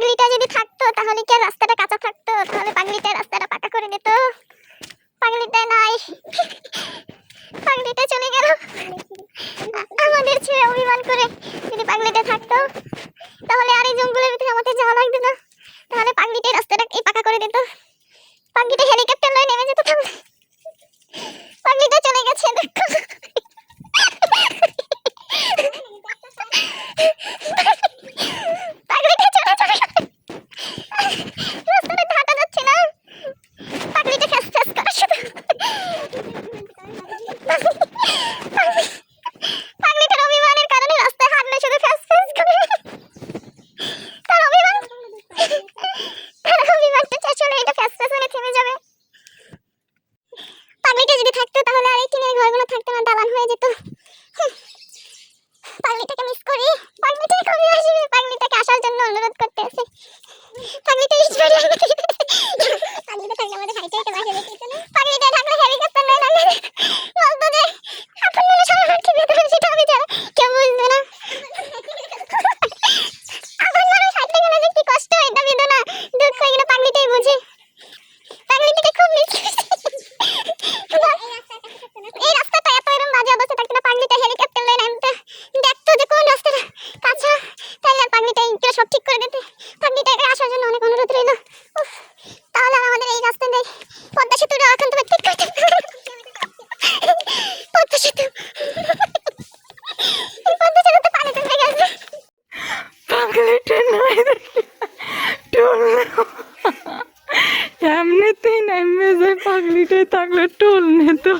পাগলিটা যদি থাকতো, তাহলে কি রাস্তাটা কাঁচা থাকতো? তাহলে পাগলিটা রাস্তাটা পাকা করে দিত। পাগলিটা নাই। পাগলিটা চলে গেল। আমাদের ছেড়ে অভিমান করে যদি পাগলিটা থাকতো, তাহলে আর এই জঙ্গলের ভিতরে আমাদের যাওয়া লাগতো না। তাহলে পাগলিটা রাস্তাটা এই পাকা করে দিত। পাগলিটা হেলিকপ্টার লয়ে নেমে যেত তাহলে। পাগলিটা চলে গেছে। দেখো পাগলিটা চলে চলে গেছে। রাস্তাটা হাঁটা যাচ্ছে না পাগলিটা ফ্যাস ফ্যাস করে শুধু পাগলিটার অভিমানের কারণে রাস্তায় হাঁটলে শুধু ফ্যাস ফ্যাস করে তার অভিমান তার অভিমানটা চলে এটা ফ্যাস ফ্যাস হয়ে থেমে যাবে পাগলিটা যদি থাকতো তাহলে আর এই টিনের ঘরগুলো থাকতো না দালান হয়ে যেত। পাগলিটাকে মিস করি। পাগলিটাই কবে আসবে? পাগলিটাকে আসার জন্য অনুরোধ করতে আছে পাগলিটা ইস সব ঠিক করে দিতে। পাগড়ি টাইগার আসার জন্য অনেক অনুরোধ রইল। তাহলে আমাদের এই রাস্তা দিয়ে পদ্মা সেতু এখন তবে ঠিক করে পদ্মা সেতু। পদ্মা সেতু তো এমনিতেই নেমে যায় পাগলিটাই থাকলে টোল নেতো।